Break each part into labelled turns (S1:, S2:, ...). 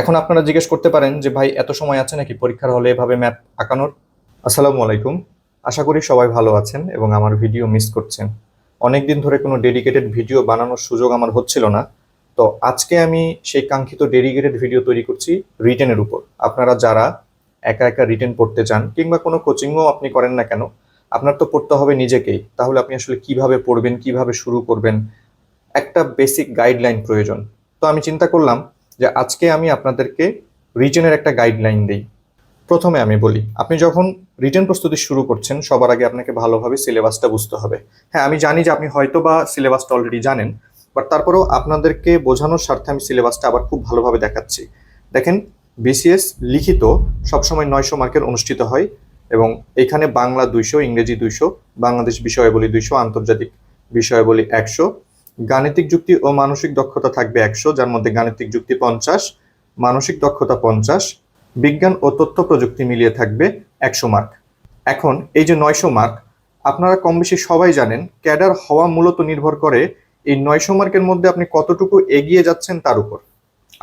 S1: এখন আপনারা জিজ্ঞেস করতে পারেন যে, ভাই, এত সময় আছে নাকি পরীক্ষার হলে এভাবে ম্যাপ আঁকানোর? আসসালামু আলাইকুম। আশা করি সবাই ভালো আছেন এবং আমার ভিডিও মিস করছেন। অনেক দিন ধরে কোনো ডেডিকেটেড ভিডিও বানানোর সুযোগ আমার হচ্ছিল না। তো আজকে আমি সেই কাঙ্ক্ষিত ডেডিকেটেড ভিডিও তৈরি করছি রিটেনের উপর। আপনারা যারা একা একা রিটেন পড়তে চান কিংবা কোনো কোচিংও আপনি করেন না কেন, আপনার তো পড়তে হবে নিজেকেই। তাহলে আপনি আসলে কীভাবে পড়বেন, কীভাবে শুরু করবেন? একটা বেসিক গাইডলাইন প্রয়োজন। তো আমি চিন্তা করলাম যে আজকে আমি আপনাদেরকে রিটেনের একটা গাইডলাইন দিই। প্রথমে আমি বলি, আপনি যখন রিটেন প্রস্তুতি শুরু করছেন, সবার আগে আপনাকে ভালোভাবে সিলেবাসটা বুঝতে হবে। হ্যাঁ আমি জানি যে আপনি হয়তো বা সিলেবাসটা অলরেডি জানেন বাট তারপরেও আপনাদেরকে বোঝানোর স্বার্থে আমি সিলেবাসটা আবার খুব ভালোভাবে দেখাচ্ছি। দেখেন বিসিএস লিখিত, সবসময় নয়শো মার্কের অনুষ্ঠিত হয় এবং এখানে বাংলা দুইশো, ইংরেজি দুইশো, বাংলাদেশ বিষয়াবলী দুইশো, আন্তর্জাতিক বিষয়াবলী একশো গাণিতিক যুক্তি ও মানসিক দক্ষতা থাকবে একশো, যার মধ্যে গাণিতিক যুক্তি পঞ্চাশ, মানসিক দক্ষতা পঞ্চাশ, বিজ্ঞান ও তথ্য প্রযুক্তি মিলিয়ে থাকবে একশো মার্ক। এখন এই যে নয়শো মার্ক, আপনারা কম বেশি সবাই জানেন, ক্যাডার হওয়া মূলত নির্ভর করে এই নয়শো মার্কের মধ্যে আপনি কতটুকু এগিয়ে যাচ্ছেন তার উপর।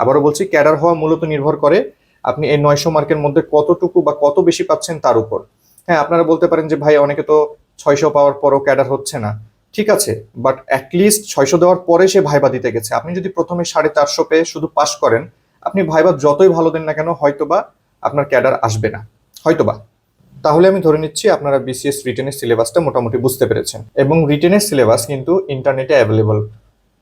S1: আবারও বলছি, ক্যাডার হওয়া মূলত নির্ভর করে আপনি এই নয়শো মার্কের মধ্যে কতটুকু বা কত বেশি পাচ্ছেন তার উপর। হ্যাঁ আপনারা বলতে পারেন যে, ভাই, অনেকে তো ছয়শো পাওয়ার পরও ক্যাডার হচ্ছে না। ঠিক আছে বাট অ্যাটলিস্ট ছয়শো দেওয়ার পরে সে ভাইবা দিতে গেছে। আপনি যদি প্রথমে সাড়ে চারশো পেয়ে শুধু পাস করেন, আপনি ভাইবা যতই ভালো দেন না কেন, হয়তোবা আপনার ক্যাডার আসবে না। হয়তোবা। তাহলে আমি ধরে নিচ্ছি আপনারা বিসিএস রিটেনের সিলেবাসটা মোটামুটি বুঝতে পেরেছেন। এবং রিটেনের সিলেবাস কিন্তু ইন্টারনেটে অ্যাভেলেবল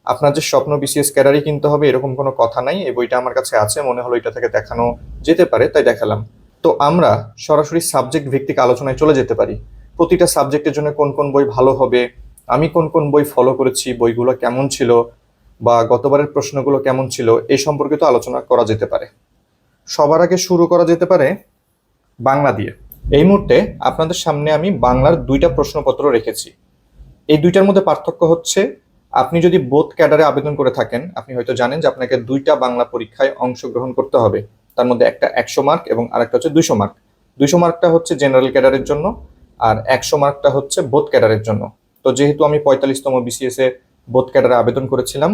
S1: আপনার যে স্বপ্ন বিসিএস ক্যাডারই কিনতে হবে, এরকম কোনো কথা নাই। এই বইটা আমার কাছে আছে, মনে হলো এটা থেকে দেখানো যেতে পারে, তাই দেখালাম। তো আমরা সরাসরি সাবজেক্ট ভিত্তিক আলোচনায় চলে যেতে পারি। প্রতিটা সাবজেক্টের জন্য কোন কোন বই ভালো হবে আমি কোন কোন বই ফলো করেছি, বইগুলো কেমন ছিল বা গতবারের প্রশ্নগুলো কেমন ছিল এই সম্পর্কে তো আলোচনা করা যেতে পারে। সবার আগে শুরু করা যেতে পারে বাংলা দিয়ে। এই মুহূর্তে আপনাদের সামনে আমি বাংলার দুইটা প্রশ্নপত্র রেখেছি। এই দুইটার মধ্যে পার্থক্য হচ্ছে, আপনি যদি বোধ ক্যাডারে আবেদন করে থাকেন, আপনি হয়তো জানেন যে আপনাকে দুইটা বাংলা পরীক্ষায় অংশগ্রহণ করতে হবে। তার মধ্যে একটা একশো মার্ক এবং আরেকটা হচ্ছে দুইশো মার্ক দুইশো মার্কটা হচ্ছে জেনারেল ক্যাডারের জন্য আর একশো মার্কটা হচ্ছে বোধ ক্যাডারের জন্য। তো যেহেতু আমি পঁয়তাল্লিশতম বিসিএস এ বোধ ক্যাডারে আবেদন করেছিলাম,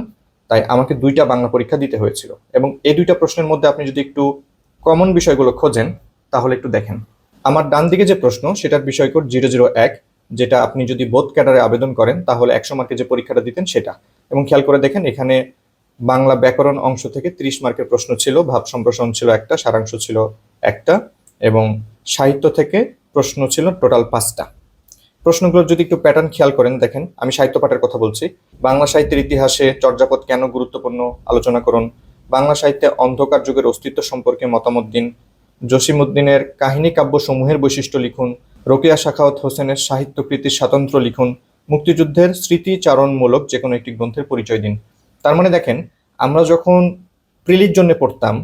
S1: তাই আমাকে দুইটা বাংলা পরীক্ষা দিতে হয়েছিল। এবং এই দুইটা প্রশ্নের মধ্যে আপনি যদি একটু কমন বিষয়গুলো খোঁজেন, তাহলে একটু দেখেন। আমার ডান দিকে যে প্রশ্ন, সেটার বিষয় কোড জিরো জিরো এক, যেটা আপনি যদি বোধ ক্যাডারে আবেদন করেন, তাহলে একশো মার্কে যে পরীক্ষাটা দিতেন, সেটা। এবং খেয়াল করে দেখেন, এখানে বাংলা ব্যাকরণ অংশ থেকে ত্রিশ মার্কের প্রশ্ন ছিল, ভাব সম্প্রসারণ ছিল একটা, সারাংশ ছিল একটা, এবং সাহিত্য থেকে প্রশ্ন ছিল টোটাল পাঁচটা। প্রশ্নগুলোর যদি একটু প্যাটার্ন খেয়াল করেন, দেখেন, আমি সাহিত্য পাঠের কথা বলছি। বাংলা সাহিত্যের ইতিহাসে চর্যাপদ কেন গুরুত্বপূর্ণ আলোচনা করুন? বাংলা সাহিত্যে অন্ধকার যুগের অস্তিত্ব সম্পর্কে মতামত দিন। জসিমউদ্দিনের কাহিনী কাব্য সমূহের বৈশিষ্ট্য লিখুন। রোকেয়া শাখাওয়াত হোসেনের সাহিত্যকৃতির স্বাতন্ত্র লিখুন। মুক্তিযুদ্ধের স্মৃতিচারণমূলক যে কোনো একটি গ্রন্থের পরিচয় দিন। তার মানে দেখেন, আমরা যখন প্রিলির জন্য পড়তাম,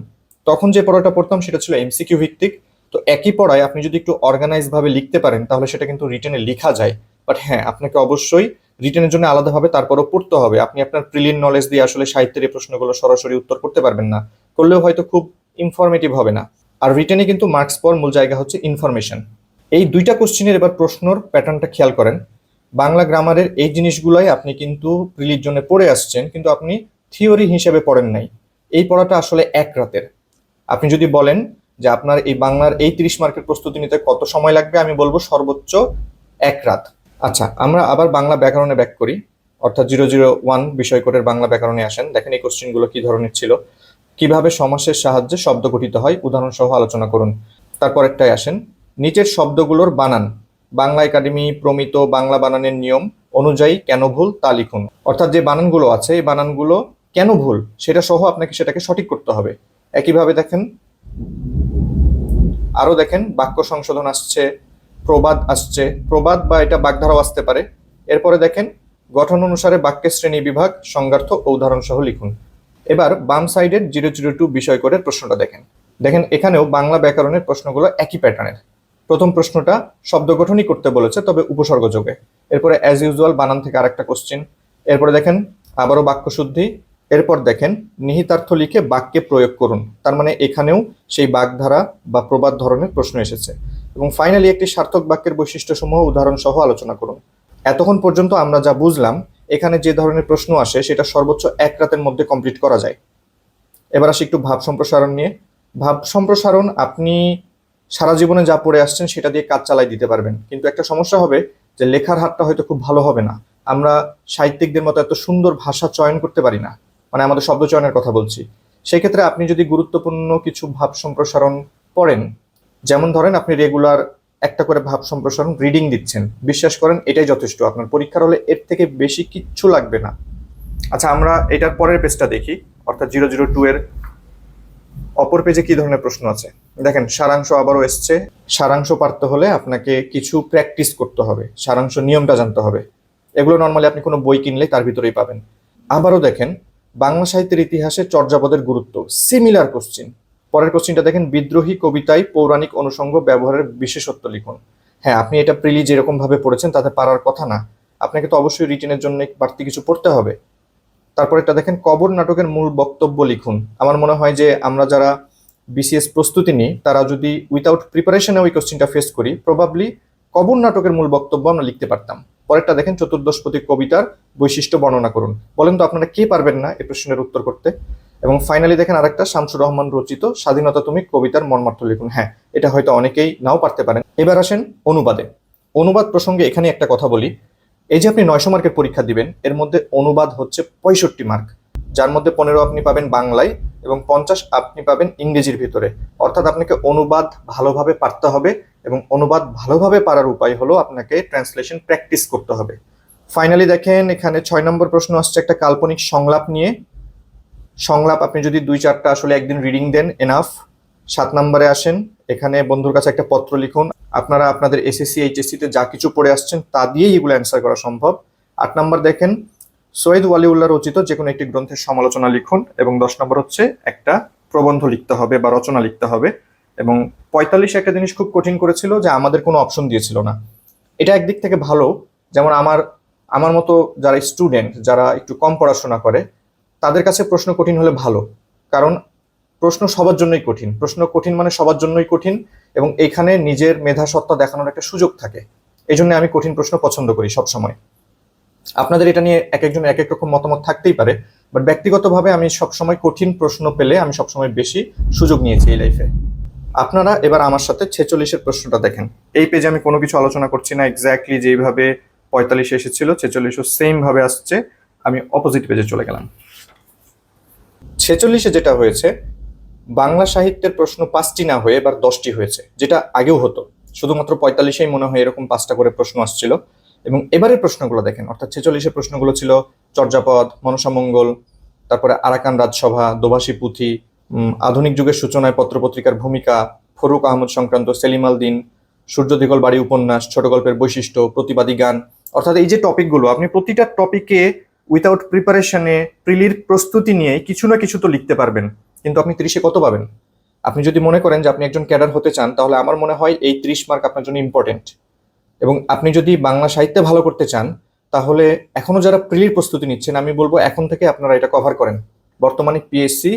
S1: তখন যে পড়াটা পড়তাম সেটা ছিল এমসিকিউ ভিত্তিক। তো একই পড়ায় আপনি যদি একটু অর্গানাইজ ভাবে লিখতে পারেন, তাহলে সেটা কিন্তু রিটেনে লেখা যায়। বাট হ্যাঁ আপনাকে অবশ্যই রিটেনের জন্য আলাদাভাবে তারপরও পড়তে হবে। আপনি আপনার প্রিলির নলেজ দিয়ে আসলে সাহিত্যের এই প্রশ্নগুলো সরাসরি উত্তর করতে পারবেন না। করলেও হয়তো খুব ইনফরমেটিভ হবে না। আর রিটেনে কিন্তু মার্কস পর মূল জায়গা হচ্ছে ইনফরমেশন এই দুইটা কোশ্চিনের এবার প্রশ্নর প্যাটার্নটা খেয়াল করেন। বাংলা গ্রামারের এই জিনিসগুলাই আপনি কিন্তু প্রিলির জন্য পড়ে আসছেন, কিন্তু আপনি থিওরি হিসেবে পড়েন নাই। এই পড়াটা আসলে এক রাতের। আপনি যদি বলেন যে আপনার এই বাংলার এই তিরিশ মার্কের প্রস্তুতি নিতে কত সময় লাগবে, আমি বলব সর্বোচ্চ এক রাত। আচ্ছা আমরা আবার বাংলা ব্যাকরণে ব্যাক করি। অর্থাৎ জিরো জিরো ওয়ান বিষয় বাংলা ব্যাকরণে আসেন। দেখেন এই কোশ্চেনগুলো কি ধরনের ছিল। কীভাবে সমাসের সাহায্যে শব্দ গঠিত হয় উদাহরণ সহ আলোচনা করুন। তারপর একটাই আসেন, নিচের শব্দগুলোর বানান। বাংলা একাডেমি প্রমিত বাংলা বানানের নিয়ম অনুযায়ী কেন ভুল তা লিখুন। অর্থাৎ যে বানানগুলো আছে, এই বানানগুলো কেন ভুল, সেটা সহ আপনাকে সেটাকে সঠিক করতে হবে। একইভাবে দেখেন আরও দেখেন, বাক্য সংশোধন আসছে, প্রবাদ আসছে। প্রবাদ বা এটা বাগধারাও আসতে পারে। এরপরে দেখেন, গঠন অনুসারে বাক্যের শ্রেণি বিভাগ সংজ্ঞার্থ ও উদাহরণ সহ লিখুন। এবার বাম সাইডের জিরো জিরো টু বিষয় কোডের প্রশ্নটা দেখেন। দেখেন, এখানেও বাংলা ব্যাকরণের প্রশ্নগুলো একই প্যাটার্নের। প্রথম প্রশ্নটা, শব্দ গঠনই করতে বলেছে, তবে উপসর্গ যোগে এরপরে অ্যাজ ইউজুয়াল বানান থেকে আরেকটা কোশ্চেন এরপরে দেখেন, আবারও বাক্য শুদ্ধি এরপর দেখেন, নিহিতার্থ লিখে বাক্যে প্রয়োগ করুন। তার মানে এখানেও সেই বাগধারা বা প্রবাদ ধরনের প্রশ্ন এসেছে। এবং ফাইনালি একটি সার্থক বাক্যের বৈশিষ্ট্যসমূহ উদাহরণ সহ আলোচনা করুন। এতক্ষণ পর্যন্ত আমরা যা বুঝলাম, এখানে যে ধরনের প্রশ্ন আসে, সেটা সর্বোচ্চ এক রাতের মধ্যে কমপ্লিট করা যায়। এবার আসি একটু ভাব সম্প্রসারণ নিয়ে। ভাব সম্প্রসারণ, আপনি সারা জীবনে যা পড়ে আসছেন, সেটা দিয়ে কাজ চালাই দিতে পারবেন। কিন্তু একটা সমস্যা হবে যে লেখার হাতটা হয়তো খুব ভালো হবে না। আমরা সাহিত্যিকদের মতো এত সুন্দর ভাষা চয়ন করতে পারি না। মানে আমাদের শব্দ চয়নের কথা বলছি। সেই ক্ষেত্রে আপনি যদি গুরুত্বপূর্ণ কিছু ভাব সম্প্রসারণ পড়েন যেমন ধরেন আপনি রেগুলার একটা করে ভাব সম্প্রসারণ রিডিং দিচ্ছেন, বিশ্বাস করেন এটাই যথেষ্ট, আপনার পরীক্ষার হলে এর থেকে বেশি কিচ্ছু লাগবে না। আচ্ছা আমরা এটার পরের পেজটা দেখি, অর্থাৎ জিরো জিরো টু এর অপর পেজে কি ধরনের প্রশ্ন আছে? দেখেন, সারাংশ আবারও এসছে। সারাংশ পারতে হলে আপনাকে কিছু প্র্যাকটিস করতে হবে, সারাংশ নিয়মটা জানতে হবে। এগুলো নর্মালি আপনি কোনো বই কিনলে তার ভিতরেই পাবেন। আবারও দেখেন বাংলা সাহিত্যের ইতিহাসে চর্যাপদের গুরুত্ব। সিমিলার কোশ্চিন পরের কোশ্চিনটা দেখেন, বিদ্রোহী কবিতায় পৌরাণিক অনুষঙ্গ ব্যবহারের বিশেষত্ব লিখুন। হ্যাঁ আপনি এটা প্রিলি যেরকম ভাবে পড়েছেন, তাতে পারার কথা না। আপনাকে তো অবশ্যই রিটেনের জন্য বাড়তি কিছু পড়তে হবে। তারপর এটা দেখেন, কবর নাটকের মূল বক্তব্য লিখুন। আমার মনে হয় যে আমরা যারা বিসিএস প্রস্তুতি নিই, তারা যদি উইথাউট প্রিপারেশনে ওই কোশ্চিনটা ফেস করি প্রবাবলি কবর নাটকের মূল বক্তব্য আমরা লিখতে পারতাম। পরেরটা দেখেন চতুর্দশপতি কবিতার বৈশিষ্ট্য বর্ণনা করুন। বলেন তো আপনারা কে পারবেন না এই প্রশ্নের উত্তর করতে? এবং ফাইনালি দেখেন আরেকটা, শামসুর রহমান রচিত, স্বাধীনতা তুমি কবিতার মর্মার্থ লিখুন। হ্যাঁ এটা হয়তো অনেকেই নাও পারতে পারেন। এবার আসেন অনুবাদে। অনুবাদ প্রসঙ্গে এখানে একটা কথা বলি। এই যে আপনি নয়শো মার্কের পরীক্ষা দিবেন, এর মধ্যে অনুবাদ হচ্ছে পঁয়ষট্টি মার্ক। যার মধ্যে পনেরো আপনি পাবেন বাংলায় এবং পঞ্চাশ আপনি পাবেন ইংরেজির ভিতরে। অর্থাৎ আপনাকে অনুবাদ ভালোভাবে পারতে হবে এবং অনুবাদ ভালোভাবে পারার উপায় হলো আপনাকে ট্রান্সলেশন প্র্যাকটিস করতে হবে। ফাইনালি দেখেন, এখানে ছয় নম্বর প্রশ্ন আসছে একটা কাল্পনিক সংলাপ নিয়ে। সংলাপ, আপনি যদি দুই চারটা আসলে একদিন রিডিং দেন এনাফ সাত নম্বরে আসেন, এখানে বন্ধুর কাছে একটা পত্র লিখুন। আপনারা আপনাদের এসএসসি এইচএসসিতে যা কিছু পড়ে আসছেন, তা দিয়েই এগুলো অ্যান্সার করা সম্ভব। আট নম্বর দেখেন, সৈয়দ ওয়ালিউল্লাহ রচিত যে কোনো একটি গ্রন্থের সমালোচনা লিখুন এবং দশ নম্বর হচ্ছে একটা প্রবন্ধ লিখতে হবে বা রচনা লিখতে হবে। এবং পঁয়তাল্লিশ একটা জিনিস খুব কঠিন করেছিল যে আমাদের কোনো অপশন দিয়েছিল না। এটা একদিক থেকে ভালো, যেমন আমার আমার মতো যারা স্টুডেন্ট যারা একটু কম পড়াশোনা করে, তাদের কাছে প্রশ্ন কঠিন হলে ভালো। কারণ প্রশ্ন সবার জন্যই কঠিন। প্রশ্ন কঠিন মানে সবার জন্যই কঠিন এবং এখানে নিজের মেধা সত্তা দেখানোর একটা সুযোগ থাকে। এই জন্য আমি কঠিন প্রশ্ন পছন্দ করি সব সময় আপনাদের এটা নিয়ে এক একজন এক এক রকম মতামত থাকতেই পারে বাট ব্যক্তিগতভাবে আমি সবসময় কঠিন প্রশ্ন পেলে আমি সবসময় বেশি সুযোগ নিয়েছি এই লাইফে আপনারা এবার আমার সাথে ছেচল্লিশের প্রশ্নটা দেখেন। এই পেজে আমি কোনো কিছু আলোচনা করছি না এক্স্যাক্টলি যেইভাবে পঁয়তাল্লিশে এসেছিল, ছেচল্লিশও সেম ভাবে আসছে। আমি অপোজিট পেজে চলে গেলাম। ছেচল্লিশে যেটা হয়েছে, বাংলা সাহিত্যের প্রশ্ন পাঁচটি না হয়ে এবার দশটি হয়েছে, যেটা আগেও হতো। শুধুমাত্র পঁয়তাল্লিশেই মনে হয় এরকম পাঁচটা করে প্রশ্ন আসছিল। এবং এবারের প্রশ্নগুলো দেখেন, অর্থাৎ ছেচল্লিশের প্রশ্নগুলো ছিল চর্যাপদ মনসামঙ্গল তারপরে আরাকান রাজসভা, দোভাষী পুঁথি আধুনিক যুগের সূচনায় পত্রপত্রিকার ভূমিকা, ফরুক আহমদ সংক্রান্ত সেলিম আল দিন সূর্য দিগল বাড়ি উপন্যাস, ছোট গল্পের বৈশিষ্ট্য, প্রতিবাদী গান, অর্থাৎ এই যে টপিকগুলো, আপনি প্রতিটা টপিকে উইথাউট প্রিপারেশনে প্রিলির প্রস্তুতি নিয়ে কিছু না কিছু তো লিখতে পারবেন। কিন্তু আপনি ত্রিশে কত পাবেন? আপনি যদি মনে করেন যে আপনি একজন ক্যাডার হতে চান, তাহলে আমার মনে হয় এই ত্রিশ মার্ক আপনার জন্য ইম্পর্টেন্ট এবং আপনি যদি বাংলা সাহিত্যে ভালো করতে চান, তাহলে এখনও যারা প্রিলির প্রস্তুতি নিচ্ছেন, আমি বলব এখন থেকে আপনারা এটা কভার করেন। বর্তমানে পিএসসি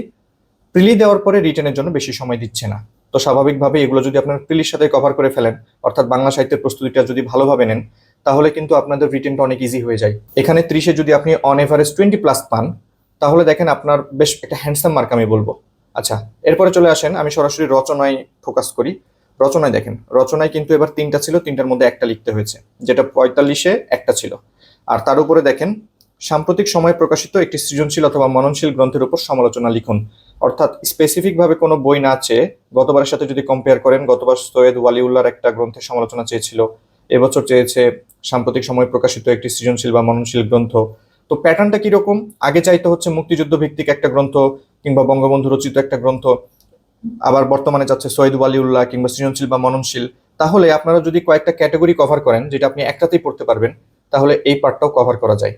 S1: প্রিলি দেওয়ার পরে রিটেনের জন্য বেশি সময় দিচ্ছে না। তো স্বাভাবিকভাবে এগুলো যদি আপনার প্রিলির সাথে কভার করে ফেলেন, অর্থাৎ বাংলা সাহিত্যের প্রস্তুতিটা যদি ভালোভাবে নেন, তাহলে কিন্তু আপনাদের রিটেনটা অনেক ইজি হয়ে যায়। এখানে ত্রিশে যদি আপনি অন এভারেজ টোয়েন্টি প্লাস পান, তাহলে দেখেন আপনার বেশ একটা হ্যান্ডসাম মার্ক আমি বলব। আচ্ছা এরপরে চলে আসেন, আমি সরাসরি রচনায় ফোকাস করি। রচনায় দেখেন, রচনায় কিন্তু এবার তিনটা ছিল, তিনটার মধ্যে একটা লিখতে হয়েছে। যেটা পঁয়তাল্লিশে একটা ছিল। আর তার উপরে দেখেন, সাম্প্রতিক সময়ে প্রকাশিত একটি সৃজনশীল অথবা মননশীল গ্রন্থের উপর সমালোচনা লিখুন। অর্থাৎ স্পেসিফিকভাবে কোনো বই না চেয়ে গতবারের সাথে যদি কম্পেয়ার করেন, গতবার সৈয়দ ওয়ালিউল্লাহর একটা গ্রন্থের সমালোচনা চেয়েছিল, এবছর চেয়েছে সাম্প্রতিক সময়ে প্রকাশিত একটি সৃজনশীল বা মননশীল গ্রন্থ। তো প্যাটার্নটা কীরকম? আগে চাইতে হচ্ছে মুক্তিযুদ্ধ ভিত্তিক একটা গ্রন্থ কিংবা বঙ্গবন্ধু রচিত একটা গ্রন্থ, আবার বর্তমানে যাচ্ছে সৈয়দ ওয়ালিউল্লাহ কিংবা সৃজনশীল বা মননশীল। তাহলে আপনারা যদি কয়েকটা ক্যাটাগরি কভার করেন, যেটা আপনি একটাতেই পড়তে পারবেন, তাহলে এই পার্টটাও কভার করা যায়।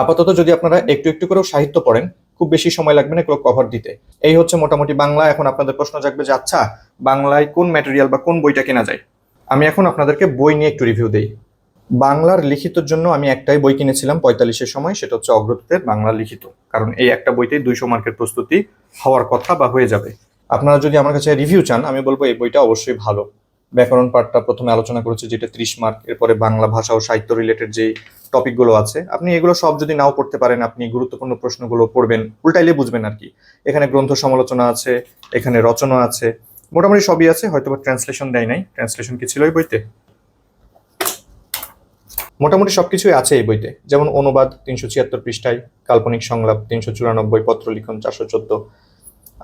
S1: আপাতত যদি আপনারা একটু একটু করেও সাহিত্য পড়েন খুব বেশি সময় লাগবে না, এগুলো কভার দিতে। এই হচ্ছে মোটামুটি বাংলা। এখন আপনাদের প্রশ্ন জাগবে যে আচ্ছা বাংলায় কোন ম্যাটেরিয়াল বা কোন বইটা কেনা যায়? আমি এখন আপনাদেরকে বই নিয়ে একটু রিভিউ দেই। বাংলার লিখিতর জন্য আমি একটাই বই কিনেছিলাম পঁয়তাল্লিশের সময়, সেটা হচ্ছে অগ্রদূতের বাংলা লিখিত। কারণ এই একটা বইতেই দুইশো মার্কের প্রস্তুতি হওয়ার কথা বা হয়ে যাবে। আপনারা যদি আমার কাছে রিভিউ চান, আমি বলব এই বইটা অবশ্যই ভালো। ব্যাকরণ পার্টটা প্রথমে আলোচনা করেছি, যেটা ত্রিশ মার্ক, এরপরে বাংলা ভাষা ও সাহিত্য রিলেটেড যে টপিকগুলো আছে। আপনি এগুলো সব যদি নাও পড়তে পারেন, আপনি গুরুত্বপূর্ণ প্রশ্নগুলো পড়বেন, উল্টাইলে বুঝবেন আর কি। এখানে গ্রন্থ সমালোচনা আছে, এখানে রচনা আছে, মোটামুটি সবই আছে হয়তো বা ট্রান্সলেশন দেয় নাই। ট্রান্সলেশন কি ছিল এই বইতে? মোটামুটি সবকিছুই আছে এই বইতে। যেমন অনুবাদ তিনশো ছিয়াত্তর পৃষ্ঠায়, কাল্পনিক সংলাপ তিনশো চুরানব্বই পত্র লিখন চারশো চোদ্দ,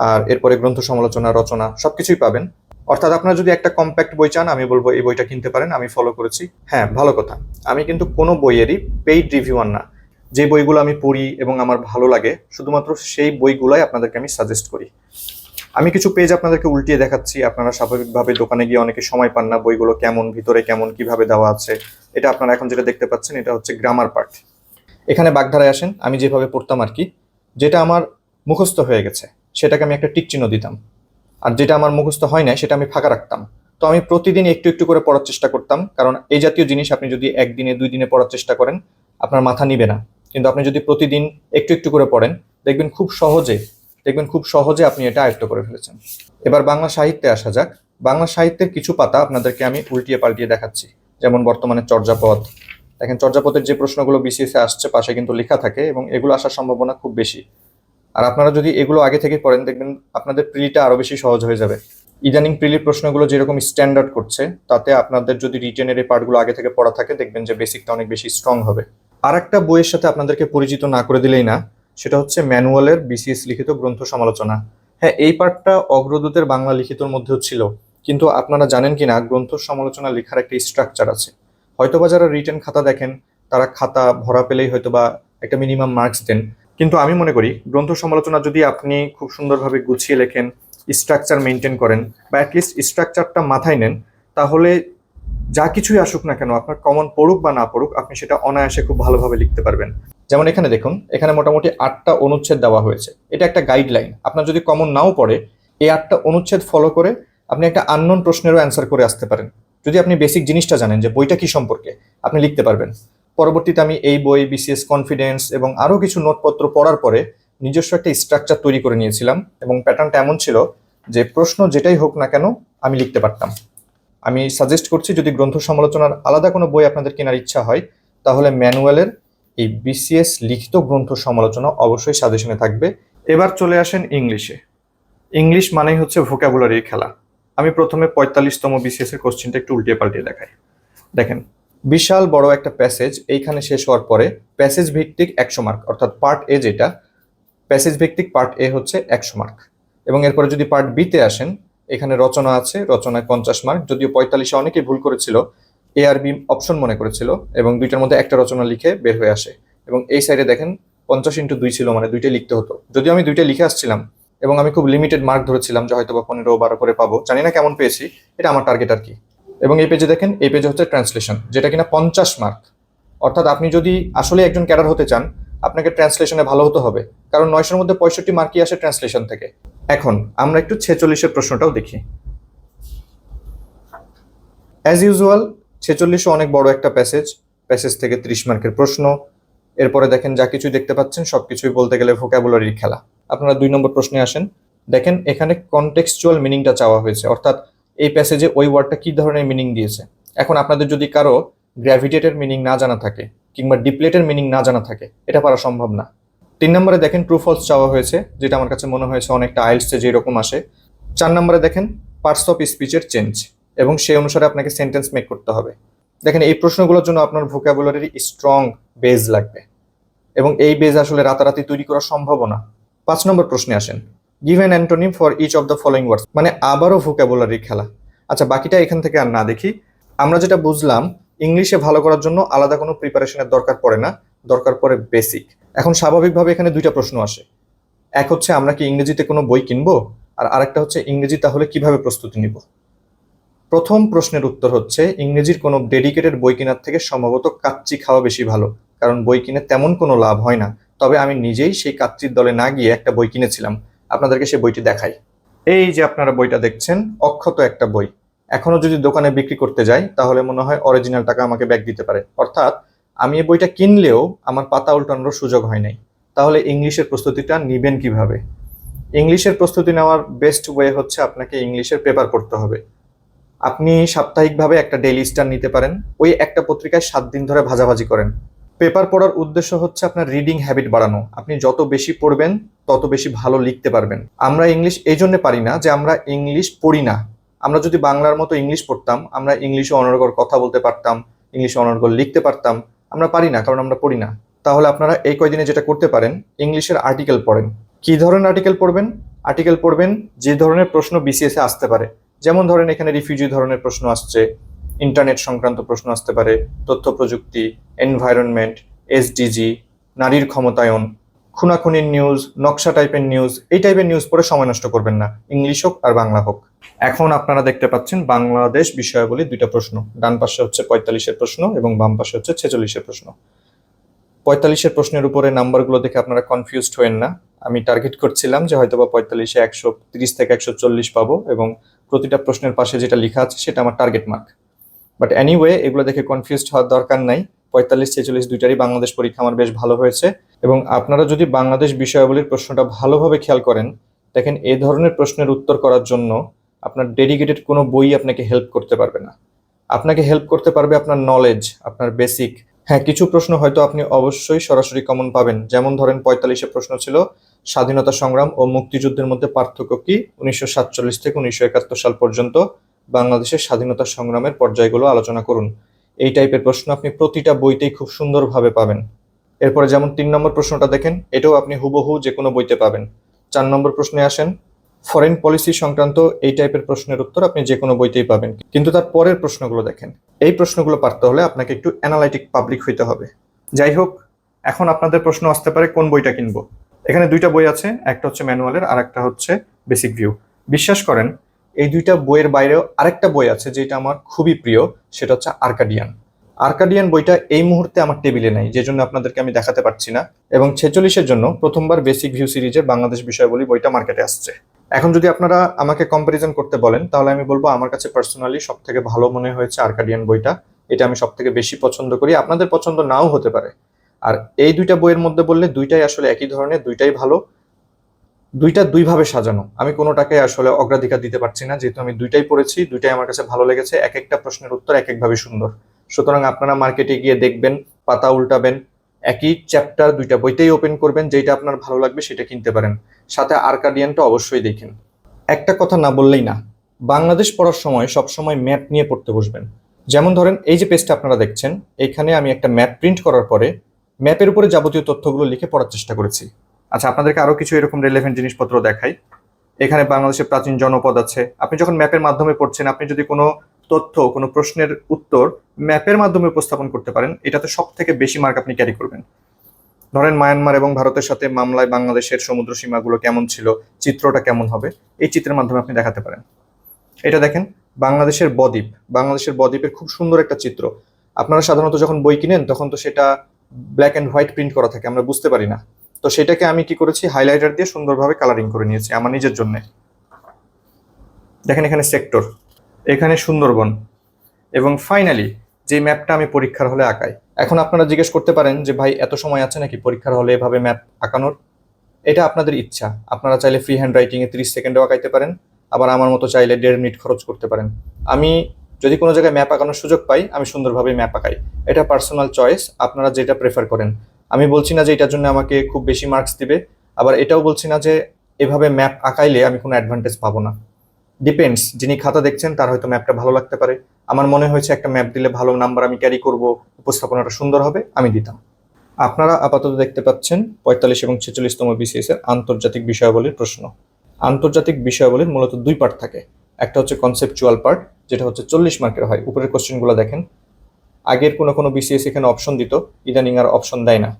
S1: আর এরপরে গ্রন্থ সমালোচনা, রচনা, সবকিছুই পাবেন। অর্থাৎ আপনারা যদি একটা কম্প্যাক্ট বই চান, আমি বলব এই বইটা কিনতে পারেন, আমি ফলো করেছি। হ্যাঁ ভালো কথা। আমি কিন্তু কোনো বইয়েরই পেইড রিভিউয়ার না। যে বইগুলো আমি পড়ি এবং আমার ভালো লাগে, শুধুমাত্র সেই বইগুলাই আপনাদেরকে আমি সাজেস্ট করি। আমি কিছু পেজ আপনাদেরকে উল্টিয়ে দেখাচ্ছি। আপনারা স্বাভাবিকভাবে দোকানে গিয়ে অনেকে সময় পান না বইগুলো কেমন, ভিতরে কেমন, কীভাবে দেওয়া আছে। এটা আপনারা এখন যেটা দেখতে পাচ্ছেন, এটা হচ্ছে গ্রামার পার্ট এখানে বাগধারায় আসেন। আমি যেভাবে পড়তাম আর কি, যেটা আমার মুখস্থ হয়ে গেছে, সেটাকে আমি একটা টিক চিহ্ন দিতাম। আর যেটা আমার মুখস্থ হয় না সেটা আমি ফাঁকা রাখতাম। তো আমি প্রতিদিন একটু একটু করে পড়ার চেষ্টা করতাম, কারণ এই জাতীয় জিনিস আপনি যদি একদিনে দুই দিনে পড়ার চেষ্টা করেন, আপনার মাথা নিবে না। কিন্তু আপনি যদি প্রতিদিন একটু একটু করে পড়েন, দেখবেন খুব সহজে, দেখবেন খুব সহজে আপনি এটা আয়ত্ত করে ফেলেছেন। এবার বাংলা সাহিত্যে আসা যাক। বাংলা সাহিত্যের কিছু পাতা আপনাদেরকে আমি উল্টিয়ে পাল্টিয়ে দেখাচ্ছি। যেমন বর্তমানে চর্যাপদ। দেখেন, চর্যাপদের যে প্রশ্নগুলো বিসিএসে আসছে, পাশে কিন্তু লেখা থাকে এবং এগুলো আসার সম্ভাবনা খুব বেশি। আর আপনারা যদি এগুলো আগে থেকে পড়েন দেখবেন আপনাদের প্রিলিটা আরও বেশি সহজ হয়ে যাবে। ইদানিং প্রিলির প্রশ্নগুলো যেরকম স্ট্যান্ডার্ড করছে, তাতে আপনাদের যদি রিটেনের এই পার্টগুলো আগে থেকে পড়া থাকে, দেখবেন যে বেসিকটা অনেক বেশি স্ট্রং হবে। আর একটা বইয়ের সাথে আপনাদেরকে পরিচিত না করে দিলেই না, সেটা হচ্ছে ম্যানুয়ালের বিসিএস লিখিত গ্রন্থ সমালোচনা। হ্যাঁ এই পার্টটা অগ্রদূতের বাংলা লিখিতর মধ্যেও ছিল, কিন্তু আপনারা জানেন কি না গ্রন্থ সমালোচনা লেখার একটা স্ট্রাকচার আছে। হয়তোবা যারা রিটেন খাতা দেখেন, তারা খাতা ভরা পেলেই হয়তোবা একটা মিনিমাম মার্কস দেন। কিন্তু আমি মনে করি গ্রন্থ সমালোচনা যদি আপনি খুব সুন্দরভাবে গুছিয়ে লেখেন স্ট্রাকচার মেনটেন করেন বা অ্যাটলিস্ট স্ট্রাকচারটা মাথায় নেন, তাহলে যা কিছুই আসুক না কেন, আপনার কমন পড়ুক বা না পড়ুক, আপনি সেটা অনায়াসে খুব ভালোভাবে লিখতে পারবেন। যেমন এখানে দেখুন, এখানে মোটামুটি আটটা অনুচ্ছেদ দেওয়া হয়েছে। এটা একটা গাইডলাইন আপনার যদি কমন নাও পড়ে, এই আটটা অনুচ্ছেদ ফলো করে আপনি একটা আননোন প্রশ্নেরও অ্যান্সার করে আসতে পারেন। যদি আপনি বেসিক জিনিসটা জানেন যে বইটা কি সম্পর্কে, আপনি লিখতে পারবেন। পরবর্তীতে আমি এই বই বিসিএস কনফিডেন্স এবং আরও কিছু নোটপত্র পড়ার পরে নিজস্ব একটা স্ট্রাকচার তৈরি করে নিয়েছিলাম এবং প্যাটার্নটা এমন ছিল যে প্রশ্ন যেটাই হোক না কেন আমি লিখতে পারতাম। আমি সাজেস্ট করছি যদি গ্রন্থ সমালোচনার আলাদা কোনো বই আপনাদের কেনার ইচ্ছা হয়, তাহলে ম্যানুয়ালের এই বিসিএস লিখিত গ্রন্থ সমালোচনা অবশ্যই সাজেশনে থাকবে। এবার চলে আসেন ইংলিশে ইংলিশ মানেই হচ্ছে ভোকাবুলারির খেলা। আমি প্রথমে পঁয়তাল্লিশতম বিসিএস এর কোশ্চেনটা একটু উল্টিয়ে পাল্টিয়ে দেখাই। দেখেন বিশাল বড় একটা প্যাসেজ এইখানে শেষ হওয়ার পরে প্যাসেজ ভিত্তিক একশো মার্ক অর্থাৎ পার্ট এ যেটা প্যাসেজ ভিত্তিক পার্ট এ হচ্ছে একশো মার্ক এবং এরপরে যদি পার্ট বিতে আসেন, এখানে রচনা আছে, রচনায় পঞ্চাশ মার্ক যদিও পঁয়তাল্লিশে অনেকেই ভুল করেছিল এ আর বি অপশন মনে করেছিল, এবং দুইটার মধ্যে একটা রচনা লিখে বের হয়ে আসে। এবং এই সাইডে দেখেন, পঞ্চাশ ইন্টু দুই ছিল মানে দুইটাই লিখতে হতো। যদিও আমি দুইটা লিখে আসছিলাম, এবং আমি খুব লিমিটেড মার্ক ধরেছিলাম যে হয়তো বা পনেরো, বারো করে পাবো, জানি না কেমন পেয়েছি, এটা আমার টার্গেট আর কি। এবং এই পেজে দেখেন, এই পেজে হচ্ছে ট্রান্সলেশন যেটা কিনা পঞ্চাশ মার্ক অর্থাৎ আপনি যদি আসলে একজন ক্যাডার হতে চান, আপনাকে ট্রান্সলেশনে ভালো হতে হবে। কারণ নয়শোর মধ্যে পঁয়ষট্টি মার্কই আসে ট্রান্সলেশন থেকে। এখন, আমরা একটু ছেচল্লিশের প্রশ্নটাও দেখি। অ্যাজ ইউজুয়াল ছেচল্লিশও অনেক বড় একটা প্যাসেজ প্যাসেজ থেকে ত্রিশ মার্কের প্রশ্ন। এরপরে দেখেন, যা কিছুই দেখতে পাচ্ছেন সব কিছুই বলতে গেলে ভোকাবুলারির খেলা। আপনারা দুই নম্বর প্রশ্নে আসেন। দেখেন, এখানে কনটেক্সচুয়াল মিনিংটা চাওয়া হয়েছে। অর্থাৎ এই প্যাসেজে ওই ওয়ার্ডটা কি ধরনের মিনিং দিয়েছে? এখন আপনাদের যদি কারও গ্র্যাভিটেটের মিনিং না জানা থাকে, কিংবা ডিপ্লেটের মিনিং না জানা থাকে, এটা পারা সম্ভব না। তিন নম্বরে দেখেন ট্রু ফলস চাওয়া হয়েছে, যেটা আমার কাছে মনে হয়েছে অনেকটা আইলসে যেরকম আসে। চার নম্বরে দেখেন পার্টস অফ স্পিচের চেঞ্জ এবং সেই অনুসারে আপনাকে সেন্টেন্স মেক করতে হবে। দেখেন এই প্রশ্নগুলোর জন্য আপনার ভোকাবুলারির স্ট্রং বেজ লাগবে। এবং এই বেজ আসলে রাতারাতি তৈরি করা সম্ভব না। পাঁচ নম্বর প্রশ্নে আসেন give an antonym for each of the following words মানে আবারও ভোকাবুলারির খেলা। আচ্ছা বাকিটা এখান থেকে আর না দেখি। আমরা যেটা বুঝলাম, ইংলিশে ভালো করার জন্য আলাদা কোনো প্রিপারেশনের দরকার পড়ে না, দরকার পড়ে বেসিক এখন স্বাভাবিকভাবে এখানে দুইটা প্রশ্ন আসে। এক হচ্ছে, আমরা কি ইংরেজিতে কোনো বই কিনবো? আর আরেকটা হচ্ছে, ইংরেজি তাহলে কীভাবে প্রস্তুতি নিব? প্রথম প্রশ্নের উত্তর হচ্ছে, ইংরেজির কোনো ডেডিকেটেড বই কেনার থেকে সম্ভবত কাচ্চি খাওয়া বেশি ভালো। কারণ বই কিনে তেমন কোনো লাভ হয় না। তবে আমি নিজেই সেই কাচ্চির দলে না গিয়ে একটা বই কিনেছিলাম। আপনাদেরকে সেই বইটি দেখাই। এই যে আপনারা বইটা দেখছেন, অক্ষত একটা বই। এখনও যদি দোকানে বিক্রি করতে যাই, তাহলে মনে হয় অরিজিনাল টাকা আমাকে ব্যাক দিতে পারে। অর্থাৎ, আমি এই বইটা কিনলেও আমার পাতা উল্টানোর সুযোগ হয় নাই। তাহলে ইংলিশের প্রস্তুতিটা নিবেন কীভাবে? ইংলিশের প্রস্তুতি নেওয়ার বেস্ট ওয়ে হচ্ছে আপনাকে ইংলিশের পেপার পড়তে হবে। আপনি সাপ্তাহিকভাবে একটা ডেইলি স্টার নিতে পারেন। ওই একটা পত্রিকায় সাত দিন ধরে ভাজাভাজি করেন। পেপার পড়ার উদ্দেশ্য হচ্ছে আপনার রিডিং হ্যাবিট বাড়ানো। আপনি যত বেশি পড়বেন, তত বেশি ভালো লিখতে পারবেন। আমরা ইংলিশ এই জন্য পারি না যে আমরা ইংলিশ পড়ি না। আমরা যদি বাংলার মতো ইংলিশ পড়তাম, আমরা ইংলিশে অনর্গল কথা বলতে পারতাম, ইংলিশে অনর্গল লিখতে পারতাম, আমরা পারি না, কারণ আমরা পড়ি না। তাহলে আপনারা এই কয়দিনে যেটা করতে পারেন, ইংলিশের আর্টিকেল পড়েন। কি ধরনের আর্টিকেল পড়বেন? আর্টিকেল পড়বেন যে ধরনের প্রশ্ন বিসিএসে আসতে পারে। যেমন ধরেন এখানে রিফিউজি ধরনের প্রশ্ন আসছে ইন্টারনেট সংক্রান্ত প্রশ্ন আসতে পারে, তথ্য প্রযুক্তি এনভায়রনমেন্ট এসডিজি নারীর ক্ষমতায়ন, খুনাখুনির নিউজ নকশা টাইপের নিউজ এই টাইপের নিউজ পড়ে সময় নষ্ট করবেন না। ইংলিশ হোক আর বাংলা হোক। এখন আপনারা দেখতে পাচ্ছেন বাংলাদেশ বিষয়াবলী দুইটা প্রশ্ন। ডান পাশে হচ্ছে পঁয়তাল্লিশের প্রশ্ন এবং বাম পাশে হচ্ছে ছেচল্লিশের প্রশ্ন। পঁয়তাল্লিশের প্রশ্নের উপরে নাম্বারগুলো দেখে আপনারা কনফিউজড হবেন না। আমি টার্গেট করছিলাম যে হয়তো বা পঁয়তাল্লিশে একশো তিরিশ থেকে একশো চল্লিশ পাবো এবং প্রতিটা প্রশ্নের পাশে যেটা লেখা আছে সেটা আমার টার্গেট মার্ক বাট এনিওয়ে এগুলো দেখে কনফিউজড হওয়ার দরকার নাই। পঁয়তাল্লিশ, ছেচল্লিশ দুইটারই বাংলাদেশ পরীক্ষা আমার বেশ ভালো হয়েছে। এবং আপনারা যদি বাংলাদেশ বিষয়াবলীর প্রশ্নটা ভালোভাবে খেয়াল করেন, দেখেন এ ধরনের প্রশ্নের উত্তর করার জন্য আপনার ডেডিকেটেড কোনো বই আপনাকে হেল্প করতে পারবে না। আপনাকে হেল্প করতে পারবে আপনার নলেজ আপনার বেসিক হ্যাঁ কিছু প্রশ্ন হয়তো আপনি অবশ্যই সরাসরি কমন পাবেন। যেমন ধরেন পঁয়তাল্লিশে প্রশ্ন ছিল, স্বাধীনতা সংগ্রাম ও মুক্তিযুদ্ধের মধ্যে পার্থক্য কি? উনিশশো সাতচল্লিশ থেকে উনিশশো একাত্তর সাল পর্যন্ত। বাংলাদেশের স্বাধীনতা সংগ্রামের পর্যায়গুলো আলোচনা করুন। এই টাইপের প্রশ্ন আপনি প্রতিটা বইতেই খুব সুন্দরভাবে পাবেন। এরপরে যেমন তিন নম্বর প্রশ্নটা দেখেন, এটাও আপনি হুবহু যে কোনো বইতে পাবেন। চার নম্বর প্রশ্নে আসেন ফরেন পলিসি সংক্রান্ত এই টাইপের প্রশ্নের উত্তর আপনি যে কোনো বইতেই পাবেন। কিন্তু তার পরের প্রশ্নগুলো দেখেন। এই প্রশ্নগুলো পারতে হলে আপনাকে একটু অ্যানালাইটিক পাবলিক হইতে হবে। যাই হোক, এখন আপনাদের প্রশ্ন আসতে পারে, কোন বইটা কিনবো? এখানে দুইটা বই আছে, একটা হচ্ছে ম্যানুয়ালের আর একটা হচ্ছে বেসিক ভিউ। বিশ্বাস করেন এই দুইটা বইয়ের বাইরেও আরেকটা বই আছে যেটা আমার খুবই প্রিয়, সেটা হচ্ছে আর্কাডিয়ান। আর্কাডিয়ান বইটা এই মুহূর্তে আমার টেবিলে নাই যে জন্য আপনাদেরকে আমি দেখাতে পারছি না। এবং ছেচল্লিশের জন্য প্রথমবার বেসিক ভিউ সিরিজের বাংলাদেশ বিষয়বলী বইটা মার্কেটে আসছে। এখন যদি আপনারা আমাকে কম্পারিজন করতে বলেন, তাহলে আমি বলব আমার কাছে পার্সোনালি সব থেকে ভালো মনে হয়েছে আর্কাডিয়ান বইটা। এটা আমি সব থেকে বেশি পছন্দ করি, আপনাদের পছন্দ নাও হতে পারে। আর এই দুইটা বইয়ের মধ্যে বললে দুইটাই আসলে একই ধরনের, দুইটাই ভালো। দুইটা দুইভাবে সাজানো। আমি কোনোটাকে আসলে অগ্রাধিকার দিতে পারছি না, যেহেতু আমি দুইটাই পড়েছি, দুইটাই আমার কাছে ভালো লেগেছে, এক একটা প্রশ্নের উত্তর এক একভাবে সুন্দর। সুতরাং আপনারা মার্কেটে গিয়ে দেখবেন, পাতা উল্টাবেন, একই চ্যাপ্টার দুইটা বইতেই ওপেন করবেন যেটা আপনার ভালো লাগবে সেটা কিনতে পারেন। সাথে আর্কাডিয়ানটা অবশ্যই দেখেন। একটা কথা না বললেই না, বাংলাদেশ পড়ার সময় সবসময় ম্যাপ নিয়ে পড়তে বসবেন। যেমন ধরেন, এই যে পেজটা আপনারা দেখছেন, এখানে আমি একটা ম্যাপ প্রিন্ট করার পরে ম্যাপের উপরে যাবতীয় তথ্যগুলো লিখে পড়ার চেষ্টা করেছি। আচ্ছা আপনাদেরকে আরও কিছু এরকম রিলেভেন্ট জিনিসপত্র দেখাই। এখানে বাংলাদেশের প্রাচীন জনপদ আছে। আপনি যখন ম্যাপের মাধ্যমে পড়ছেন, আপনি যদি কোনো তথ্য, কোনো প্রশ্নের উত্তর ম্যাপের মাধ্যমে উপস্থাপন করতে পারেন, এটাতে সব থেকে বেশি মার্ক আপনি ক্যারি করবেন। ধরেন মায়ানমার এবং ভারতের সাথে মামলায় বাংলাদেশের সমুদ্র সীমাগুলো কেমন ছিল, চিত্রটা কেমন হবে, এই চিত্রের মাধ্যমে আপনি দেখাতে পারেন। এটা দেখেন, বাংলাদেশের বদ্বীপ। বাংলাদেশের বদ্বীপের খুব সুন্দর একটা চিত্র। আপনারা সাধারণত যখন বই কিনেন, তখন তো সেটা ব্ল্যাক অ্যান্ড হোয়াইট প্রিন্ট করা থাকে, আমরা বুঝতে পারি না। তো সেটাকে আমি কি করেছি? হাইলাইটার দিয়ে সুন্দরভাবে কালারিং করে নিয়েছি আমার নিজের জন্য। দেখেন এখানে সেক্টর এখানে সুন্দরবন এবং ফাইনালি যে ম্যাপটা আমি পরীক্ষার হলে আঁকাই। এখন আপনারা জিজ্ঞেস করতে পারেন যে, ভাই, এত সময় আছে নাকি পরীক্ষার হলে এভাবে ম্যাপ আঁকানোর? এটা আপনাদের ইচ্ছা। আপনারা চাইলে ফ্রি হ্যান্ড রাইটিংয়ে তিরিশ সেকেন্ডেও আঁকাইতে পারেন, আবার আমার মতো চাইলে দেড় মিনিট খরচ করতে পারেন। আমি যদি কোনো জায়গায় ম্যাপ আঁকানোর সুযোগ পাই, আমি সুন্দরভাবে ম্যাপ আঁকাই। এটা পার্সোনাল চয়েস আপনারা যেটা প্রেফার করেন। আমি বলছি না যে এটার জন্য আমাকে খুব বেশি মার্কস দিবে, আবার এটাও বলছি না যে এভাবে ম্যাপ আঁকাইলে আমি কোনো অ্যাডভান্টেজ পাবো না। ডিপেন্ডস যিনি খাতা দেখছেন তার হয়তো ম্যাপটা ভালো লাগতে পারে। আমার মনে হয়েছে একটা ম্যাপ দিলে ভালো নাম্বার আমি ক্যারি করব, উপস্থাপনাটা সুন্দর হবে, আমি দিতাম। আপনারা আপাতত দেখতে পাচ্ছেন পঁয়তাল্লিশ এবং ছেচল্লিশতম বিসিএস এর আন্তর্জাতিক বিষয়াবলীর প্রশ্ন। আন্তর্জাতিক বিষয়াবলীর মূলত দুই পার্ট থাকে। একটা হচ্ছে কনসেপচুয়াল পার্ট যেটা হচ্ছে চল্লিশ মার্কের হয়, উপরের কোশ্চেনগুলো দেখেন। আগের কোনো কোনো বিসিএস এখানে অপশন দিত, ইদানিং আর অপশন দেয় না।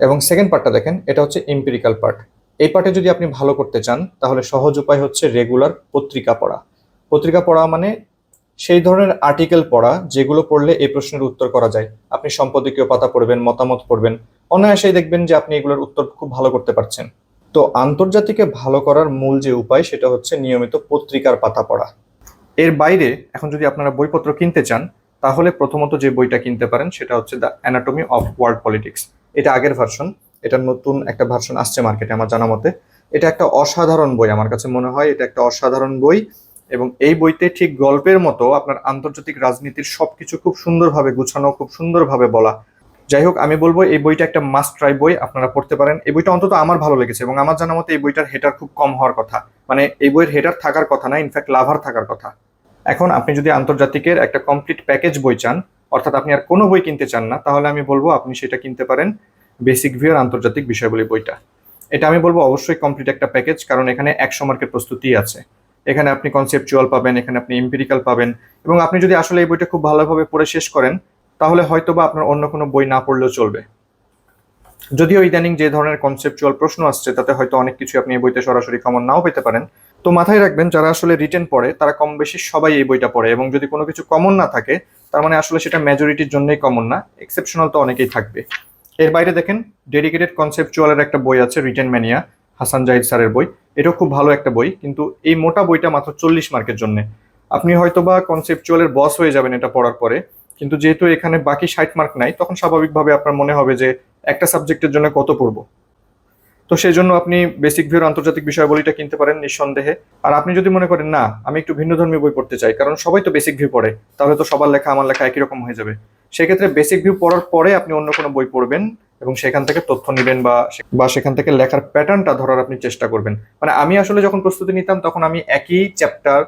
S1: এবং সেকেন্ড পার্টটা দেখেন, এটা হচ্ছে এম্পিরিক্যাল পার্ট এই পার্টে যদি আপনি ভালো করতে চান, তাহলে সহজ উপায় হচ্ছে রেগুলার পত্রিকা পড়া। পত্রিকা পড়া মানে সেই ধরনের আর্টিকেল পড়া যেগুলো পড়লে এই প্রশ্নের উত্তর করা যায়। আপনি সম্পাদকীয় পাতা পড়বেন, মতামত পড়বেন। অনায়াসেই দেখবেন যে আপনি এগুলোর উত্তর খুব ভালো করতে পারছেন। তো আন্তর্জাতিকে ভালো করার মূল যে উপায়, সেটা হচ্ছে নিয়মিত পত্রিকার পাতা পড়া। এর বাইরে এখন যদি আপনারা বইপত্র কিনতে চান তাহলে প্রথমত যে বইটা কিনতে পারেন, সেটা হচ্ছে the anatomy of world politics এটা আগের ভার্সন এটা নতুন একটা ভার্সন আসছে মার্কেটে আমার জানা মতে। এটা একটা অসাধারণ বই, আমার কাছে মনে হয় এটা একটা অসাধারণ বই এবং এই বইতে ঠিক গল্পের মতো আপনার আন্তর্জাতিক রাজনীতির সবকিছু খুব সুন্দরভাবে গুছানো, খুব সুন্দরভাবে বলা। যাই হোক, আমি বলব এই বইটা একটা মাস্ট ট্রাই বই, আপনারা পড়তে পারেন। এই বইটা অন্তত আমার ভালো লেগেছে এবং আমার জানা মতে এই বইটার হেটার খুব কম হওয়ার কথা। মানে এই বইয়ের হেটার থাকার কথা না ইনফ্যাক্ট লাভার থাকার কথা। এখন আপনি যদি আন্তর্জাতিকের একটা কমপ্লিট প্যাকেজ বই চান, অর্থাৎ আপনি আর কোনো বই কিনতে চান না, তাহলে আমি বলব আপনি সেটা কিনতে পারেন বেসিক ভিউর আন্তর্জাতিক বিষয়গুলি বইটা। এটা আমি বলব অবশ্যই কমপ্লিট একটা প্যাকেজ কারণ এখানে একশো মার্কের প্রস্তুতি আছে। এখানে আপনি কনসেপচুয়াল পাবেন, এখানে আপনি এম্পিরিক্যাল পাবেন, এবং আপনি যদি আসলে এই বইটা খুব ভালোভাবে পড়ে শেষ করেন, তাহলে হয়তো বা আপনার অন্য কোনো বই না পড়লেও চলবে। যদিও ইদানিং যে ধরনের কনসেপচুয়াল প্রশ্ন আসছে, তাতে হয়তো অনেক কিছু আপনি এই বইতে সরাসরি কমন নাও পেতে পারেন তো মাথায় রাখবেন, যারা আসলে রিটেন পড়ে, তারা কম বেশি সবাই এই বইটা পড়ে এবং যদি কোনো কিছু কমন না থাকে, তার মানে আসলে সেটা মেজরিটির জন্যই কমন না এক্সেপশনাল তো অনেকেই থাকবে। এর বাইরে দেখেন ডেডিকেটেড কনসেপচুয়ালের একটা বই আছে রিটেন ম্যানিয়া হাসান জাহিদ স্যারের বই। এটাও খুব ভালো একটা বই, কিন্তু এই মোটা বইটা মাত্র চল্লিশ মার্কের জন্য। আপনি হয়তো বা কনসেপচুয়ালের বস হয়ে যাবেন এটা পড়ার পরে, কিন্তু যেহেতু এখানে বাকি ষাট মার্ক নাই, তখন স্বাভাবিকভাবে আপনার মনে হবে যে একটা সাবজেক্টের জন্য কত পড়ব। তো সেই জন্য আপনি বেসিক ভিউর আন্তর্জাতিক বিষয়বলিটা কিনতে পারেন নিঃসন্দেহে। আর আপনি যদি মনে করেন, না, আমি একটু ভিন্ন ধর্মী বই পড়তে চাই, কারণ সবাই তো বেসিক ভিউ পড়ে, তাহলে তো সবার লেখা আমার লেখা একই রকম হয়ে যাবে। সেক্ষেত্রে বেসিক ভিউ পড়ার পরে আপনি অন্য কোনো বই পড়বেন এবং সেখান থেকে তথ্য নেবেন বা বা সেখান থেকে লেখার প্যাটার্নটা ধরার আপনি চেষ্টা করবেন। মানে আমি আসলে যখন প্রস্তুতি নিতাম, তখন আমি একই চ্যাপ্টার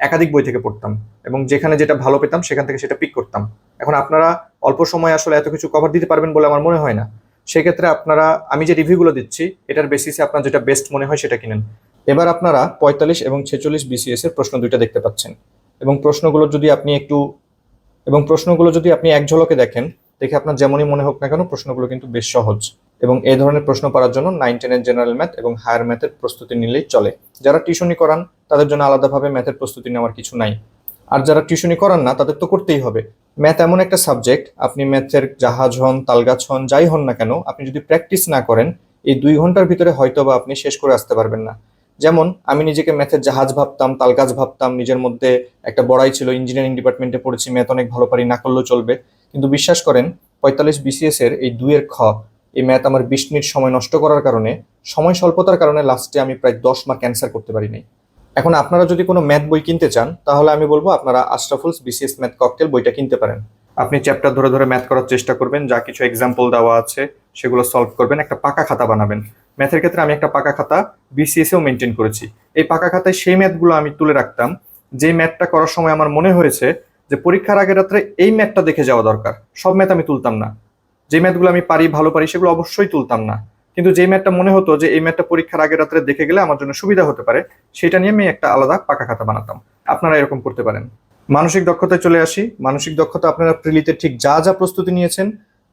S1: একাধিক বই থেকে পড়তাম এবং যেখানে যেটা ভালো পেতাম, সেখান থেকে সেটা পিক করতাম। এখন আপনারা অল্প সময় আসলে এত কিছু কভার দিতে পারবেন বলে আমার মনে হয় না। সেক্ষেত্রে আপনারা, আমি যে রিভিউগুলো দিচ্ছি, এটার বেসিসে আপনার যেটা বেস্ট মনে হয় সেটা কিনেন। এবার আপনারা পঁয়তাল্লিশ এবং ছেচল্লিশ বিসিএস এর প্রশ্ন দুইটা দেখতে পাচ্ছেন। এবং প্রশ্নগুলো যদি আপনি একটু, এবং প্রশ্নগুলো যদি আপনি এক ঝলকে দেখেন, দেখে আপনার যেমনই মনে হোক না কেন, প্রশ্নগুলো কিন্তু বেশ সহজ। এবং এই ধরনের প্রশ্ন পাওয়ার জন্য নাইন টেনের জেনারেল ম্যাথ এবং হায়ার ম্যাথের প্রস্তুতি নিলেই চলে। যারা টিউশনি করান, তাদের জন্য আলাদাভাবে ম্যাথের প্রস্তুতি নেওয়ার কিছু নাই। আর যারা টিউশনি করান না, তাদের তো করতেই হবে। ম্যাথ এমন একটা সাবজেক্ট, আপনি ম্যাথের জাহাজ হন, তালগাছ হন, যাই হন না কেন, আপনি যদি প্র্যাকটিস না করেন, এই দুই ঘণ্টার ভিতরে হয়তো বা আপনি শেষ করে আসতে পারবেন না। যেমন, আমি নিজেকে ম্যাথের জাহাজ ভাবতাম, তালগাছ ভাবতাম, নিজের মধ্যে একটা বড়াই ছিল, ইঞ্জিনিয়ারিং ডিপার্টমেন্টে পড়েছি, ম্যাথ অনেক ভালো পারি, না করলেও চলবে। কিন্তু বিশ্বাস করেন, পঁয়তাল্লিশ বিসিএস এর এই দুইয়ের খ, এই ম্যাথ আমার বিশ মিনিট সময় নষ্ট করার কারণে, সময় স্বল্পতার কারণে লাস্টে আমি প্রায় দশ মার্ক ক্যান্সার করতে পারি নাই। এখন আপনারা যদি কোনো ম্যাথ বই কিনতে চান, তাহলে আমি বলব আপনারা আশরাফুলস বিসিএস ম্যাথ ককটেল বইটা কিনতে পারেন। আপনি চ্যাপ্টার ধরে ধরে ম্যাথ করার চেষ্টা করবেন, যা কিছু এক্সাম্পল দেওয়া আছে, সেগুলো সলভ করবেন, একটা পাকা খাতা বানাবেন। ম্যাথের ক্ষেত্রে আমি একটা পাকা খাতা বিসিএস এও মেনটেন করেছি। এই পাকা খাতায় সেই ম্যাথগুলো আমি তুলে রাখতাম, যে ম্যাথটা করার সময় আমার মনে হয়েছে যে পরীক্ষার আগের রাত্রে এই ম্যাথটা দেখে যাওয়া দরকার। সব ম্যাথ আমি তুলতাম না। যে ম্যাথগুলো আমি পারি, ভালো পারি, সেগুলো অবশ্যই তুলতাম না। কিন্তু যে ম্যাথটা মনে হতো যে এই ম্যাথটা পরীক্ষার আগের রাত্রে দেখে গেলে আমার জন্য সুবিধা হতে পারে, সেটা নিয়ে আমি একটা আলাদা পাকা খাতা বানাতাম। আপনারা এরকম করতে পারেন। মানসিক দক্ষতায় চলে আসি। মানসিক দক্ষতা আপনারা প্রিলিতে ঠিক যা যা প্রস্তুতি নিয়েছেন,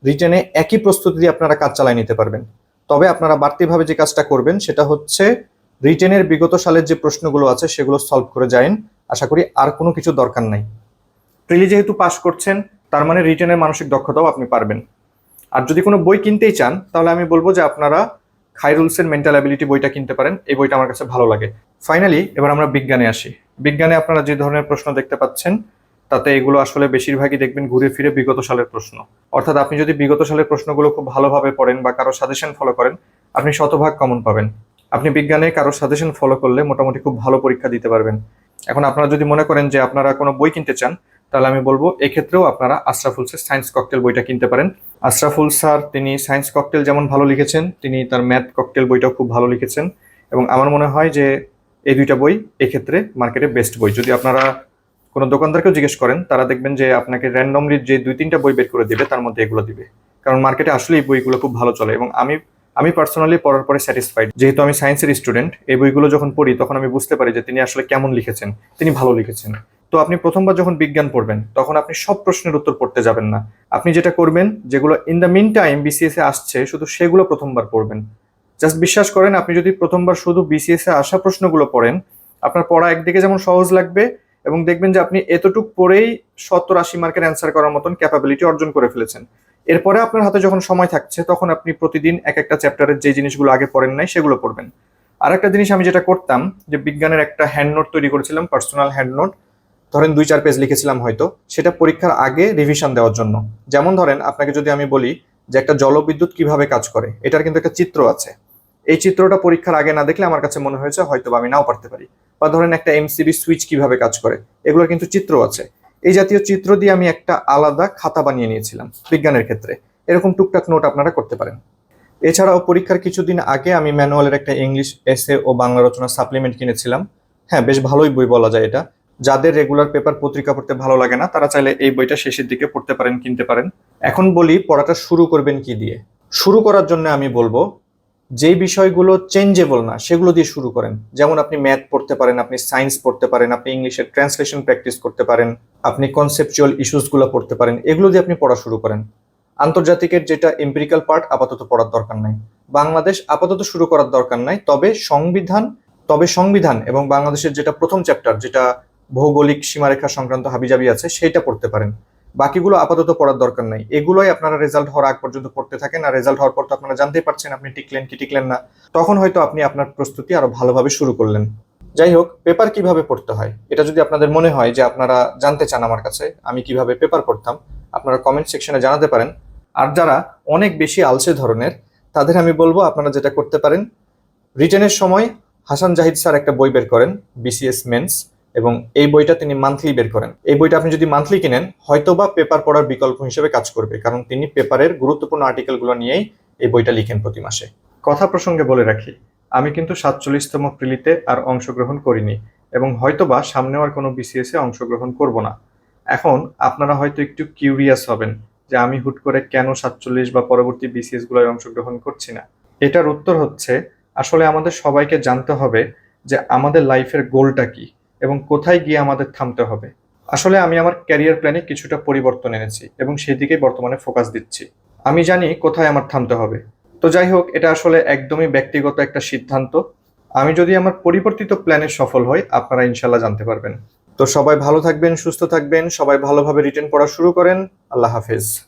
S1: রিটেনে একই প্রস্তুতি দিয়ে আপনারা কাজ চালিয়ে নিতে পারবেন। তবে আপনারা বাড়তিভাবে যে কাজটা করবেন, সেটা হচ্ছে রিটেনের বিগত সালের যে প্রশ্নগুলো আছে, সেগুলো সলভ করে যায়েন আশা করি আর কোনো কিছু দরকার নাই। প্রিলি যেহেতু পাশ করছেন, তার মানে রিটেনের মানসিক দক্ষতাও আপনি পারবেন। আর যদি কোনো বই কিনতেই চান, তাহলে আমি বলব যে আপনারা খাইরুলসের মেন্টাল অ্যাবিলিটি বইটা কিনতে পারেন। এই বইটা আমার কাছে ভালো লাগে। ফাইনালি এবার আমরা বিজ্ঞানে আসি। বিজ্ঞানে আপনারা যে ধরনের প্রশ্ন দেখতে পাচ্ছেন, তাতে এগুলো আসলে বেশিরভাগই দেখবেন ঘুরে ফিরে বিগত সালের প্রশ্ন। অর্থাৎ আপনি যদি বিগত সালের প্রশ্নগুলো খুব ভালোভাবে পড়েন বা কারও সাজেশন ফলো করেন, আপনি শতভাগ কমন পাবেন। আপনি বিজ্ঞানে কারও সাজেশন ফলো করলে মোটামুটি খুব ভালো পরীক্ষা দিতে পারবেন। এখন আপনারা যদি মনে করেন যে আপনারা কোনো বই কিনতে চান তাহলে আমি বলব, এক্ষেত্রেও আপনারা আশরাফুল আশরাফুলসের সায়েন্স ককটেল বইটা কিনতে পারেন। আশরাফুল স্যার, তিনি সায়েন্স ককটেল যেমন ভালো লিখেছেন, তিনি তার ম্যাথ ককটেল বইটাও খুব ভালো লিখেছেন। এবং আমার মনে হয় যে, এই দুইটা বই এক্ষেত্রে মার্কেটে বেস্ট বই। যদি আপনারা কোনো দোকানদারকেও জিজ্ঞেস করেন, তারা দেখবেন যে, আপনাকে র্যান্ডমলি যে দুই তিনটা বই বের করে দিবে, তার মধ্যে এগুলো দিবে। কারণ মার্কেটে আসলে এই বইগুলো খুব ভালো চলে এবং আমি আমি পার্সোনালি পড়ার পরে স্যাটিসফাইড যেহেতু আমি সায়েন্সের স্টুডেন্ট এই বইগুলো যখন পড়ি, তখন আমি বুঝতে পারি যে, তিনি আসলে কেমন লিখেছেন, তিনি ভালো লিখেছেন। তো আপনি প্রথমবার যখন বিজ্ঞান পড়বেন, তখন আপনি সব প্রশ্নের উত্তর পড়তে যাবেন না। আপনি যেটা করবেন, যেগুলো in the mean time BCS এ আসছে, শুধু সেগুলো প্রথমবার পড়বেন। জাস্ট বিশ্বাস করেন, আপনি যদি প্রথমবার শুধু বিসিএস এ আসা প্রশ্নগুলো পড়েন, আপনার পড়া একদিকে যেমন সহজ লাগবে এবং দেখবেন যে আপনি এতটুক পড়েই সত্তর আশি মার্কের অ্যান্সার করার মতন ক্যাপাবিলিটি অর্জন করে ফেলেছেন। এরপরে আপনার হাতে যখন সময় থাকছে, তখন আপনি প্রতিদিন এক একটা চ্যাপ্টারের যে জিনিসগুলো আগে পড়েন নাই, সেগুলো পড়বেন। আর একটা জিনিস আমি যেটা করতাম, যে বিজ্ঞানের একটা হ্যান্ড নোট তৈরি করেছিলাম পার্সোনাল হ্যান্ড নোট ধরেন দুই, চার পেজ লিখেছিলাম হয়তো, সেটা পরীক্ষার আগে রিভিশন দেওয়ার জন্য। যেমন ধরেন, আপনাকে যদি আমি বলি যে একটা জলবিদ্যুৎ কীভাবে কাজ করে, এটার কিন্তু একটা চিত্র আছে। এই চিত্রটা পরীক্ষার আগে না দেখলে আমার কাছে মনে হয়েছে হয়তো আমি নাও পারতে পারি। বা ধরেন একটা এমসিবি সুইচ কীভাবে কাজ করে, এগুলোর কিন্তু চিত্র আছে। এই জাতীয় চিত্র দিয়ে আমি একটা আলাদা খাতা বানিয়ে নিয়েছিলাম বিজ্ঞানের ক্ষেত্রে। এরকম টুকটাক নোট আপনারা করতে পারেন। এছাড়াও পরীক্ষার কিছুদিন আগে আমি ম্যানুয়ালের একটা ইংলিশ এসে ও বাংলা রচনা সাপ্লিমেন্ট কিনেছিলাম। হ্যাঁ বেশ ভালোই বই বলা যায় এটা। যাদের রেগুলার পেপার পত্রিকা পড়তে ভালো লাগে না, তারা চাইলে এই বইটা শেষের দিকে পড়তে পারেন, কিনতে পারেন। এখন বলি, পড়াটা শুরু করবেন কি দিয়ে? শুরু করার জন্য আমি বলব, যেই বিষয়গুলো চেঞ্জেবল না, সেগুলো দিয়ে শুরু করেন। যেমন আপনি ম্যাথ পড়তে পারেন, আপনি সায়েন্স পড়তে পারেন, আপনি ইংলিশের ট্রান্সলেশন প্র্যাকটিস করতে পারেন, আপনি কনসেপচুয়াল ইস্যুসগুলো পড়তে পারেন, এগুলো দিয়ে আপনি পড়া শুরু করেন। আন্তর্জাতিকের যেটা এম্পিরিক্যাল পার্ট আপাতত পড়ার দরকার নাই। বাংলাদেশ আপাতত শুরু করার দরকার নাই, তবে সংবিধান তবে সংবিধান এবং বাংলাদেশের যেটা প্রথম চ্যাপ্টার যেটা ভৌগোলিক সীমারেখা সংক্রান্ত হাবিজাবি আছে, সেইটা পড়তে পারেন। বাকিগুলো আপাতত পড়ার দরকার নাই। এগুলোই আপনারা রেজাল্ট হওয়ার আগ পর্যন্ত পড়তে থাকেন, আর রেজাল্ট হওয়ার পর তো আপনারা জানতেই পারছেন আপনি টিকলেন কি টিকলেন না। তখন হয়তো আপনি আপনার প্রস্তুতি আরও ভালোভাবে শুরু করলেন। যাই হোক পেপার কীভাবে পড়তে হয়? এটা যদি আপনাদের মনে হয় যে আপনারা জানতে চান আমার কাছে, আমি কীভাবে পেপার পড়তাম, আপনারা কমেন্ট সেকশনে জানাতে পারেন। আর যারা অনেক বেশি আলসে ধরনের, তাদের আমি বলব আপনারা যেটা করতে পারেন রিটেনের সময় হাসান জাহিদ স্যার একটা বই বের করেন বিসিএস মেন্স এবং এই বইটা তিনি মান্থলি বের করেন। এই বইটা আপনি যদি মান্থলি কিনেন, হয়তোবা পেপার পড়ার বিকল্প হিসেবে কাজ করবে, কারণ তিনি পেপারের গুরুত্বপূর্ণ আর্টিকেলগুলো নিয়েই এই বইটা লিখেন প্রতি মাসে। কথা প্রসঙ্গে বলে রাখি, আমি কিন্তু সাতচল্লিশতম প্রিলিতে আর অংশগ্রহণ করিনি এবং হয়তোবা সামনেও আর কোনো বিসিএস অংশগ্রহণ করব না। এখন আপনারা হয়তো একটু কিউরিয়াস হবেন যে আমি হুট করে কেন সাতচল্লিশ বা পরবর্তী বিসিএস গুলোয় অংশগ্রহণ করছি না। এটার উত্তর হচ্ছে, আসলে আমাদের সবাইকে জানতে হবে যে আমাদের লাইফের গোলটা কি। এবং কোথায় গিয়ে আমাদের থামতে হবে। আসলে আমি আমার ক্যারিয়ার প্ল্যানে কিছুটা পরিবর্তন এনেছি এবং সেই দিকে বর্তমানে ফোকাস দিচ্ছি। আমি জানি কোথায় আমার থামতে হবে। তো যাই হোক, এটা আসলে একদমই ব্যক্তিগত একটা সিদ্ধান্ত। আমি যদি আমার পরিবর্তিত প্ল্যানে সফল হই, আপনারা ইনশাল্লাহ জানতে পারবেন। তো সবাই ভালো থাকবেন, সুস্থ থাকবেন, সবাই ভালোভাবে রিটার্ন পড়া শুরু করেন। আল্লাহ হাফেজ।